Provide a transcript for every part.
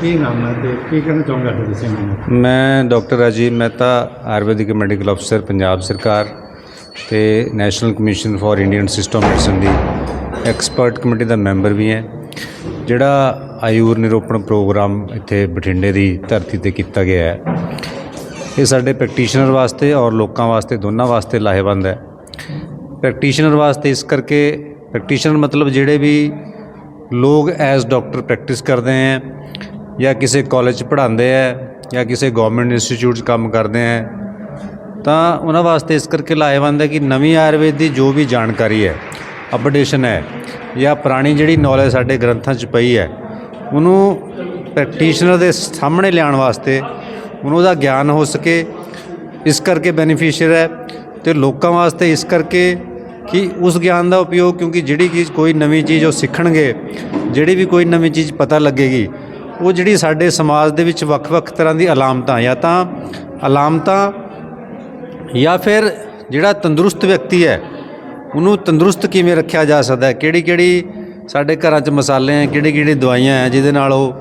ਕੀ ਨਾਮ ਹੈ ਤੇ ਕੀ ਕਹਿਣਾ ਚਾਹੁੰਗਾ ਤੁਹਾਡੇ ਸੈਮੀਨਾਰ ਮੈਂ ਡਾਕਟਰ ਰਾਜੀਵ ਮਹਿਤਾ, ਆਯੁਰਵੈਦਿਕ ਮੈਡੀਕਲ ਅਫਸਰ, ਪੰਜਾਬ ਸਰਕਾਰ ਤੇ national commission for Indian system medicine the expert committee ਦਾ ਮੈਂਬਰ ਵੀ ਹਾਂ। ਜਿਹੜਾ ਆਯੂਰ ਨਿਰੋਪਣ ਪ੍ਰੋਗਰਾਮ ਇੱਥੇ ਬਠਿੰਡੇ ਦੀ ਧਰਤੀ ਤੇ ਕੀਤਾ ਗਿਆ ਹੈ। ਇਹ ਸਾਡੇ ਪ੍ਰੈਕਟੀਸ਼ਨਰ ਵਾਸਤੇ ਔਰ ਲੋਕਾਂ ਵਾਸਤੇ, ਦੋਨਾਂ ਵਾਸਤੇ ਲਾਹੇਵੰਦ ਹੈ। ਪ੍ਰੈਕਟੀਸ਼ਨਰ ਵਾਸਤੇ ਇਸ ਕਰਕੇ, ਪ੍ਰੈਕਟੀਸ਼ਨਰ ਮਤਲਬ ਜਿਹੜੇ ਵੀ ਲੋਕ ਐਜ਼ ਡਾਕਟਰ ਪ੍ਰੈਕਟਿਸ ਕਰਦੇ ਹੈ, ਜਾਂ ਕਿਸੇ ਕਾਲਜ 'ਚ ਪੜ੍ਹਾਉਂਦੇ ਹੈ, ਜਾਂ ਕਿਸੇ ਗਵਰਨਮੈਂਟ ਇੰਸਟੀਚਿਊਟ 'ਚ ਕੰਮ ਕਰਦੇ ਹੈ, ਤਾਂ ਉਹਨਾਂ ਵਾਸਤੇ ਇਸ ਕਰਕੇ ਲਾਹੇਵੰਦ ਹੈ ਕਿ ਨਵੀਂ ਆਯੁਰਵੇਦ ਦੀ ਜੋ ਵੀ ਜਾਣਕਾਰੀ ਹੈ ਅਪਡੇਸ਼ਨ ਹੈ, ਜਾਂ ਪੁਰਾਣੀ ਜਿਹੜੀ ਨੌਲੇਜ ਸਾਡੇ ਗ੍ਰੰਥਾਂ 'ਚ ਪਈ ਹੈ, ਉਹਨੂੰ ਪ੍ਰੈਕਟੀਸ਼ਨਰ ਦੇ ਸਾਹਮਣੇ ਲਿਆਉਣ ਵਾਸਤੇ ਉਹਨੂੰ ਉਹਦਾ ਗਿਆਨ ਹੋ ਸਕੇ, ਇਸ ਕਰਕੇ ਬੈਨੀਫੀਸ਼ੀਅਰ ਹੈ ਤੇ ਲੋਕਾਂ ਵਾਸਤੇ ਇਸ ਕਰਕੇ ਕਿ ਉਸ ਗਿਆਨ ਦਾ ਉਪਯੋਗ ਕਿਉਂਕਿ ਜਿਹੜੀ ਚੀਜ਼ ਕੋਈ ਨਵੀਂ ਚੀਜ਼ ਉਹ ਸਿੱਖਣਗੇ, ਜਿਹੜੀ ਵੀ ਕੋਈ ਨਵੀਂ ਚੀਜ਼ ਪਤਾ ਲੱਗੇਗੀ, ਉਹ ਜਿਹੜੀ ਸਾਡੇ ਸਮਾਜ ਦੇ ਵਿੱਚ ਵੱਖ-ਵੱਖ ਤਰ੍ਹਾਂ ਦੀ ਅਲਾਮਤਾਂ ਜਾਂ ਤਾਂ ਅਲਾਮਤਾਂ ਜਾਂ ਫਿਰ ਜਿਹੜਾ ਤੰਦਰੁਸਤ ਵਿਅਕਤੀ ਹੈ, ਉਹਨੂੰ ਤੰਦਰੁਸਤ ਕਿਵੇਂ ਰੱਖਿਆ ਜਾ ਸਕਦਾ ਹੈ ਕਿਹੜੀ ਕਿਹੜੀ ਸਾਡੇ ਘਰਾਂ 'ਚ ਮਸਾਲੇ ਹੈ ਕਿਹੜੀ ਕਿਹੜੀ ਦਵਾਈਆਂ ਹੈ, ਜਿਹਦੇ ਨਾਲ ਉਹ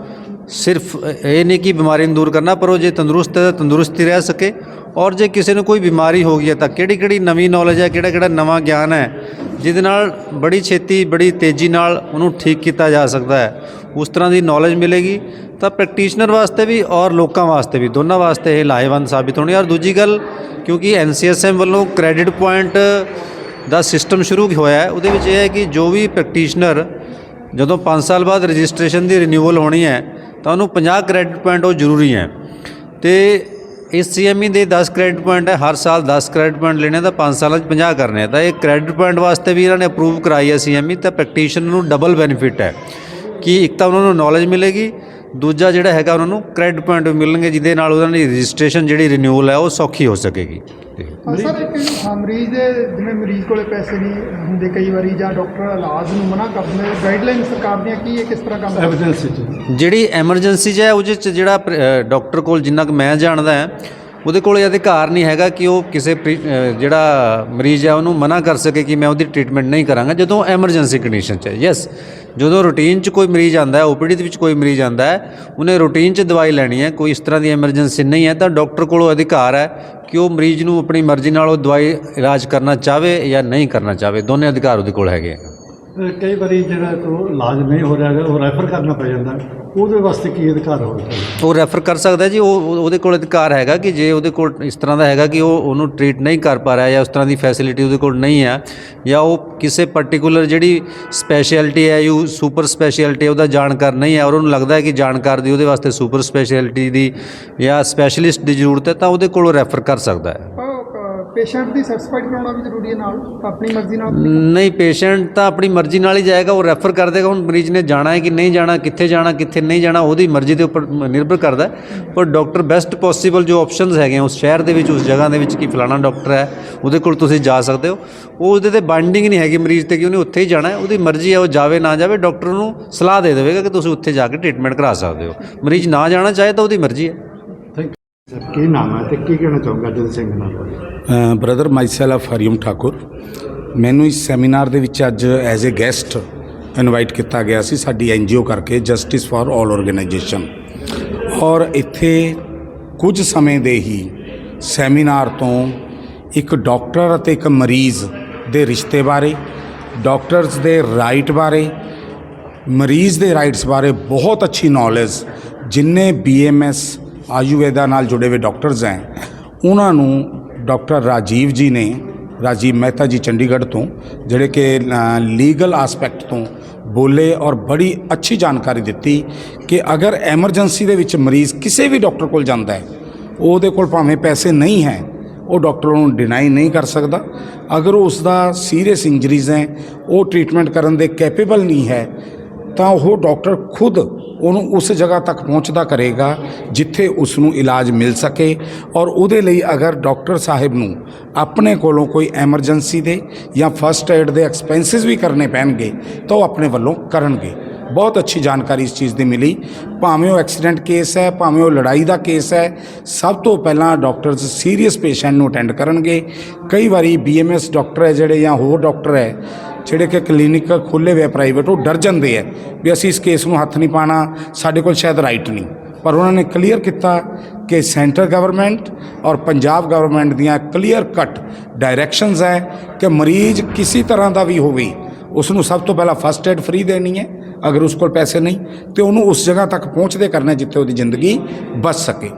ਸਿਰਫ ਇਹ ਨਹੀਂ ਕਿ ਬਿਮਾਰੀ ਨੂੰ ਦੂਰ ਕਰਨਾ, ਪਰ ਉਹ ਜੇ ਤੰਦਰੁਸਤ ਹੈ ਤਾਂ ਤੰਦਰੁਸਤੀ ਰਹਿ ਸਕੇ। ਔਰ ਜੇ ਕਿਸੇ ਨੂੰ ਕੋਈ ਬਿਮਾਰੀ ਹੋ ਗਈ ਹੈ ਤਾਂ ਕਿਹੜੀ ਕਿਹੜੀ ਨਵੀਂ ਨੌਲੇਜ ਹੈ, ਕਿਹੜਾ ਕਿਹੜਾ ਨਵਾਂ ਗਿਆਨ ਹੈ, ਜਿਹਦੇ ਨਾਲ ਬੜੀ ਛੇਤੀ, ਬੜੀ ਤੇਜ਼ੀ ਨਾਲ ਉਹਨੂੰ ਠੀਕ ਕੀਤਾ ਜਾ ਸਕਦਾ ਹੈ, ਉਸ ਤਰ੍ਹਾਂ ਦੀ ਨੌਲੇਜ ਮਿਲੇਗੀ। ਤਾਂ ਪ੍ਰੈਕਟੀਸ਼ਨਰ ਵਾਸਤੇ ਵੀ ਔਰ ਲੋਕਾਂ ਵਾਸਤੇ ਵੀ, ਦੋਨਾਂ ਵਾਸਤੇ ਇਹ ਲਾਹੇਵੰਦ ਸਾਬਿਤ ਹੋਣੀ। ਔਰ ਦੂਜੀ ਗੱਲ, ਕਿਉਂਕਿ ਐਨਸੀਐਸਐਮ ਵੱਲੋਂ ਕ੍ਰੈਡਿਟ ਪੁਆਇੰਟ ਦਾ ਸਿਸਟਮ ਸ਼ੁਰੂ ਹੋਇਆ ਉਹਦੇ ਵਿੱਚ ਇਹ ਹੈ ਕਿ ਜੋ ਵੀ ਪ੍ਰੈਕਟੀਸ਼ਨਰ ਜਦੋਂ 5 ਸਾਲ ਬਾਅਦ ਰਜਿਸਟ੍ਰੇਸ਼ਨ ਦੀ ਰਿਨਿਊਅਲ ਹੋਣੀ ਹੈ ਤਾਂ ਉਹਨੂੰ 50 ਕ੍ਰੈਡਿਟ ਪੁਆਇੰਟ ਉਹ ਜ਼ਰੂਰੀ ਹੈ। ਤੇ ਇਸ ਸੀਐਮਈ ਦੇ 10 ਕ੍ਰੈਡਿਟ ਪੁਆਇੰਟ ਹੈ, ਹਰ ਸਾਲ 10 ਕ੍ਰੈਡਿਟ ਪੁਆਇੰਟ ਲੈਣੇ ਤਾਂ 5 ਸਾਲਾਂ 'ਚ 50 ਕਰਨੇ ਆ। ਤਾਂ ਇਹ ਕ੍ਰੈਡਿਟ ਪੁਆਇੰਟ ਵਾਸਤੇ ਵੀ ਇਹਨਾਂ ਨੇ ਅਪਰੂਵ ਕਰਾਈ ਹੈ ਸੀਐਮਈ ਤਾਂ ਪ੍ਰੈਕਟੀਸ਼ਨਰ ਨੂੰ ਡਬਲ ਬੈਨੀਫਿਟ ਹੈ ਕਿ ਇੱਕ ਤਾਂ ਉਹਨਾਂ ਨੂੰ ਨੌਲੇਜ ਮਿਲੇਗੀ, ਦੂਜਾ ਜਿਹੜਾ ਹੈਗਾ ਉਹਨਾਂ ਨੂੰ ਕ੍ਰੈਡਿਟ ਪੁਆਇੰਟ ਵੀ ਮਿਲਣਗੇ, ਜਿਹਦੇ ਨਾਲ ਉਹਨਾਂ ਦੀ ਰਜਿਸਟ੍ਰੇਸ਼ਨ ਜਿਹੜੀ ਰਿਨਿਊਅਲ ਹੈ ਉਹ ਸੌਖੀ ਹੋ ਸਕੇਗੀ। ਹਾਂ। ਸਰ ਇੱਕ ਹਾਂ, ਮਰੀਜ਼ ਦੇ ਜਿਵੇਂ ਮਰੀਜ਼ ਕੋਲੇ ਪੈਸੇ ਨਹੀਂ ਹੁੰਦੇ ਕਈ ਵਾਰੀ ਜਾਂ ਡਾਕਟਰ ਇਲਾਜ ਨੂੰ ਮਨਾ ਕਰ ਦਿੰਦੇ ਗਾਈਡਲਾਈਨ ਸਰਕਾਰ ਦੀਆਂ ਕੀ ਹੈ ਕਿਸ ਤਰ੍ਹਾਂ ਕੰਮ ਕਰਦੀ ਹੈ? ਐਵੀਡੈਂਸ ਚ। ਜਿਹੜੀ ਐਮਰਜੈਂਸੀ 'ਚ ਹੈ ਉਹਦੇ 'ਚ ਜਿਹੜਾ ਡਾਕਟਰ ਕੋਲ ਜਿੰਨਾ ਕੁ ਮੈਂ ਜਾਣਦਾ ਹੈ ਉਹਦੇ ਕੋਲ ਇਹ ਅਧਿਕਾਰ ਨਹੀਂ ਹੈਗਾ ਕਿ ਉਹ ਕਿਸੇ ਜਿਹੜਾ ਮਰੀਜ਼ ਹੈ ਉਹਨੂੰ ਮਨਾ ਕਰ ਸਕੇ ਕਿ ਮੈਂ ਉਹਦੀ ਟ੍ਰੀਟਮੈਂਟ ਨਹੀਂ ਕਰਾਂਗਾ ਜਦੋਂ ਐਮਰਜੈਂਸੀ ਕੰਡੀਸ਼ਨ 'ਚ ਹੈ। ਯੈਸ ਜਦੋਂ ਰੂਟੀਨ 'ਚ ਕੋਈ ਮਰੀਜ਼ ਆਂਦਾ ਹੈ ਓਪੀਡੀ ਦੇ ਵਿੱਚ ਕੋਈ ਮਰੀਜ਼ ਆਂਦਾ ਹੈ, ਉਹਨੇ ਰੂਟੀਨ 'ਚ ਦਵਾਈ ਲੈਣੀ ਹੈ, ਕੋਈ ਇਸ ਤਰ੍ਹਾਂ ਦੀ ਐਮਰਜੈਂਸੀ ਨਹੀਂ ਹੈ, ਤਾਂ ਡਾਕਟਰ ਕੋਲ ਅਧਿਕਾਰ ਹੈ ਕਿ ਉਹ ਮਰੀਜ਼ ਨੂੰ ਆਪਣੀ ਮਰਜ਼ੀ ਨਾਲ ਉਹ ਦਵਾਈ ਇਲਾਜ ਕਰਨਾ ਚਾਹਵੇ ਜਾਂ ਨਹੀਂ ਕਰਨਾ ਚਾਹਵੇ। ਦੋਨੇ ਅਧਿਕਾਰ ਉਹਦੇ ਕੋਲ ਹੈਗੇ ਆ। ਕਈ ਵਾਰੀ ਜਿਹੜਾ ਕੋ ਇਲਾਜ ਨਹੀਂ ਹੋ ਰਿਹਾ ਹੈਗਾ, ਉਹ ਰੈਫਰ ਕਰਨਾ ਪੈ ਜਾਂਦਾ। ਉਹਦੇ ਵਾਸਤੇ ਕੀ ਅਧਿਕਾਰ ਹੋਵੇ ਤੁਹਾਡੇ ਉਹ ਰੈਫਰ ਕਰ ਸਕਦਾ ਜੀ ਉਹ ਉਹ- ਉਹਦੇ ਕੋਲ ਅਧਿਕਾਰ ਹੈਗਾ ਕਿ ਜੇ ਉਹਦੇ ਕੋਲ ਇਸ ਤਰ੍ਹਾਂ ਦਾ ਹੈਗਾ ਕਿ ਉਹ ਉਹਨੂੰ ਟ੍ਰੀਟ ਨਹੀਂ ਕਰ ਪਾ ਰਿਹਾ ਜਾਂ ਉਸ ਤਰ੍ਹਾਂ ਦੀ ਫੈਸਿਲਿਟੀ ਉਹਦੇ ਕੋਲ ਨਹੀਂ ਹੈ ਜਾਂ ਉਹ ਕਿਸੇ ਪਾਰਟਿਕੂਲਰ ਜਿਹੜੀ ਸਪੈਸ਼ਲਿਟੀ ਹੈ ਯੂ ਸੁਪਰ ਸਪੈਸ਼ਲਿਟੀ ਉਹਦਾ ਜਾਣਕਾਰ ਨਹੀਂ ਹੈ ਔਰ ਉਹਨੂੰ ਲੱਗਦਾ ਹੈ ਕਿ ਜਾਣਕਾਰ ਦੀ ਉਹਦੇ ਵਾਸਤੇ ਸੁਪਰ ਸਪੈਸ਼ਲਿਟੀ ਦੀ ਜਾਂ ਸਪੈਸ਼ਲਿਸਟ ਦੀ ਜ਼ਰੂਰਤ ਹੈ ਤਾਂ ਉਹਦੇ ਕੋਲ ਉਹ ਰੈਫਰ ਕਰ ਸਕਦਾ ਹੈ ਪੇਸ਼ੈਂਟ ਦੀ ਸੈਟੀਸਫਾਈਡ ਕਰਾਉਣਾ ਵੀ ਜ਼ਰੂਰੀ ਹੈ ਨਾਲ? ਆਪਣੀ ਮਰਜ਼ੀ ਨਾਲ? ਨਹੀਂ, ਪੇਸ਼ੈਂਟ ਤਾਂ ਆਪਣੀ ਮਰਜ਼ੀ ਨਾਲ ਹੀ ਜਾਏਗਾ, ਉਹ ਰੈਫਰ ਕਰ ਦੇਗਾ, ਹੁਣ ਮਰੀਜ਼ ਨੇ ਜਾਣਾ ਹੈ ਕਿ ਨਹੀਂ ਜਾਣਾ, ਕਿੱਥੇ ਜਾਣਾ, ਕਿੱਥੇ ਨਹੀਂ ਜਾਣਾ, ਉਹਦੀ ਮਰਜ਼ੀ ਦੇ ਉੱਪਰ ਨਿਰਭਰ ਕਰਦਾ ਪਰ ਡਾਕਟਰ ਬੈਸਟ ਪੋਸੀਬਲ ਜੋ ਆਪਸ਼ਨਸ ਹੈਗੇ ਉਸ ਸ਼ਹਿਰ ਦੇ ਵਿੱਚ, ਉਸ ਜਗ੍ਹਾ ਦੇ ਵਿੱਚ, ਕਿ ਫਲਾਣਾ ਡਾਕਟਰ ਹੈ, ਉਹਦੇ ਕੋਲ ਤੁਸੀਂ ਜਾ ਸਕਦੇ ਹੋ। ਉਹ ਉਹਦੇ ਤੇ ਬਾਈਂਡਿੰਗ ਨਹੀਂ ਹੈਗੀ ਮਰੀਜ਼ ਤੇ ਕਿ ਉਹਨੇ ਉੱਥੇ ਹੀ ਜਾਣਾ ਹੈ, ਉਹਦੀ ਮਰਜ਼ੀ ਹੈ, ਉਹ ਜਾਵੇ, ਨਾ ਜਾਵੇ ਡਾਕਟਰ ਨੂੰ ਸਲਾਹ ਦੇ ਦੇਵੇਗਾ ਕਿ ਤੁਸੀਂ ਉੱਥੇ ਜਾ ਕੇ ਟ੍ਰੀਟਮੈਂਟ ਕਰਾ ਸਕਦੇ ਹੋ। ਮਰੀਜ਼ ਨਾ ਜਾਣਾ ਚਾਹੇ ਤਾਂ ਉਹਦੀ ਮਰਜ਼ੀ ਹੈ। ਸਰ, ਕੀ ਨਾਮ ਹੈ ਤੇ ਕੀ ਕਹਿਣਾ ਚਾਹੁੰਗਾ ਜਦ ਸੈਮੀਨਾਰ ਬਾਰੇ ਬ੍ਰਦਰ ਮਾਈਸੈਲਫ ਹਰੀਮ ਠਾਕੁਰ। ਮੈਨੂੰ ਇਸ ਸੈਮੀਨਾਰ ਦੇ ਵਿੱਚ ਅੱਜ ਐਜ਼ ਅ ਗੈਸਟ ਇਨਵਾਈਟ ਕੀਤਾ ਗਿਆ ਸੀ ਸਾਡੀ ਐਨਜੀਓ ਕਰਕੇ ਜਸਟਿਸ ਫਾਰ ਆਲ ਆਰਗੇਨਾਈਜੇਸ਼ਨ ਔਰ ਇੱਥੇ ਕੁਝ ਸਮੇਂ ਦੇ ਹੀ ਸੈਮੀਨਾਰ ਤੋਂ ਇੱਕ ਡਾਕਟਰ ਅਤੇ ਇੱਕ ਮਰੀਜ਼ ਦੇ ਰਿਸ਼ਤੇ ਬਾਰੇ, ਡਾਕਟਰਸ ਦੇ ਰਾਈਟ ਬਾਰੇ, ਮਰੀਜ਼ ਦੇ ਰਾਈਟਸ ਬਾਰੇ ਬਹੁਤ ਅੱਛੀ ਨੌਲੇਜ ਜਿੰਨੇ ਬੀਐਮਐਸ ਆਯੁਰਵੇਦਾ ਨਾਲ ਜੁੜੇ ਹੋਏ ਡਾਕਟਰਸ ਹੈ। ਉਹਨਾਂ ਨੂੰ ਡਾਕਟਰ ਰਾਜੀਵ ਜੀ ਨੇ, ਰਾਜੀਵ ਮਹਿਤਾ ਜੀ ਚੰਡੀਗੜ੍ਹ ਤੋਂ, ਜਿਹੜੇ ਕਿ ਲੀਗਲ ਐਸਪੈਕਟ ਤੋਂ ਬੋਲੇ ਔਰ ਬੜੀ ਅੱਛੀ ਜਾਣਕਾਰੀ ਦਿੱਤੀ ਕਿ ਅਗਰ ਐਮਰਜੈਂਸੀ ਦੇ ਵਿੱਚ ਮਰੀਜ਼ ਕਿਸੇ ਵੀ ਡਾਕਟਰ ਕੋਲ ਜਾਂਦਾ ਹੈ, ਉਹਦੇ ਕੋਲ ਭਾਵੇਂ ਪੈਸੇ ਨਹੀਂ ਹੈ, ਉਹ ਡਾਕਟਰ ਨੂੰ ਡਿਨਾਈ ਨਹੀਂ ਕਰ ਸਕਦਾ। ਅਗਰ ਉਸ ਦਾ ਸੀਰੀਅਸ ਇੰਜਰੀਜ਼ ਹੈ, ਉਹ ਟ੍ਰੀਟਮੈਂਟ ਕਰਨ ਦੇ ਕੈਪੇਬਲ ਨਹੀਂ ਹੈ, ਤਾਂ ਉਹ ਡਾਕਟਰ ਖੁਦ ਉਹਨੂੰ ਉਸ ਜਗ੍ਹਾ ਤੱਕ ਪਹੁੰਚਦਾ ਕਰੇਗਾ ਜਿੱਥੇ ਉਸ ਨੂੰ ਇਲਾਜ ਮਿਲ ਸਕੇ ਔਰ ਉਹਦੇ ਲਈ ਅਗਰ ਡਾਕਟਰ ਸਾਹਿਬ ਨੂੰ ਆਪਣੇ ਕੋਲੋਂ ਕੋਈ ਐਮਰਜੈਂਸੀ ਦੇ ਜਾਂ ਫਸਟ ਏਡ ਦੇ ਐਕਸਪੈਂਸਿਸ ਵੀ ਕਰਨੇ ਪੈਣਗੇ ਤਾਂ ਉਹ ਆਪਣੇ ਵੱਲੋਂ ਕਰਨਗੇ। ਬਹੁਤ ਅੱਛੀ ਜਾਣਕਾਰੀ ਇਸ ਚੀਜ਼ ਦੀ ਮਿਲੀ। ਭਾਵੇਂ ਉਹ ਐਕਸੀਡੈਂਟ ਕੇਸ ਹੈ, ਭਾਵੇਂ ਉਹ ਲੜਾਈ ਦਾ ਕੇਸ ਹੈ, ਸਭ ਤੋਂ ਪਹਿਲਾਂ ਡਾਕਟਰਸ ਸੀਰੀਅਸ ਪੇਸ਼ੈਂਟ ਨੂੰ ਅਟੈਂਡ ਕਰਨਗੇ। ਕਈ ਵਾਰੀ ਬੀਐਮਐਸ ਡਾਕਟਰ ਹੈ ਜਿਹੜੇ ਜਾਂ ਹੋਰ ਡਾਕਟਰ ਹੈ ਜਿਹੜੇ ਕਿ ਕਲੀਨਿਕ ਖੋਲ੍ਹੇ ਹੋਏ ਪ੍ਰਾਈਵੇਟ ਉਹ ਡਰ ਜਾਂਦੇ ਆ ਵੀ ਅਸੀਂ ਇਸ ਕੇਸ ਨੂੰ ਹੱਥ ਨਹੀਂ ਪਾਣਾ ਸਾਡੇ ਕੋਲ ਸ਼ਾਇਦ ਰਾਈਟ ਨਹੀਂ। ਪਰ ਉਹਨਾਂ ਨੇ ਕਲੀਅਰ ਕੀਤਾ ਕਿ ਸੈਂਟਰ ਗਵਰਨਮੈਂਟ ਔਰ ਪੰਜਾਬ ਗਵਰਨਮੈਂਟ ਦੀਆਂ ਕਲੀਅਰ ਕੱਟ ਡਾਇਰੈਕਸ਼ਨਸ ਹੈ ਕਿ ਮਰੀਜ਼ ਕਿਸੇ ਤਰ੍ਹਾਂ ਦਾ ਵੀ ਹੋਵੇ ਉਸ ਨੂੰ ਸਭ ਤੋਂ ਪਹਿਲਾਂ ਫਸਟ ਏਡ ਫ੍ਰੀ ਦੇਣੀ ਹੈ, ਅਗਰ ਉਸ ਕੋਲ ਪੈਸੇ ਨਹੀਂ, ਤੇ ਉਹਨੂੰ ਉਸ ਜਗ੍ਹਾ ਤੱਕ ਪਹੁੰਚਦੇ ਕਰਨਾ ਜਿੱਥੇ ਉਹਦੀ ਜ਼ਿੰਦਗੀ ਬਚ ਸਕੇ।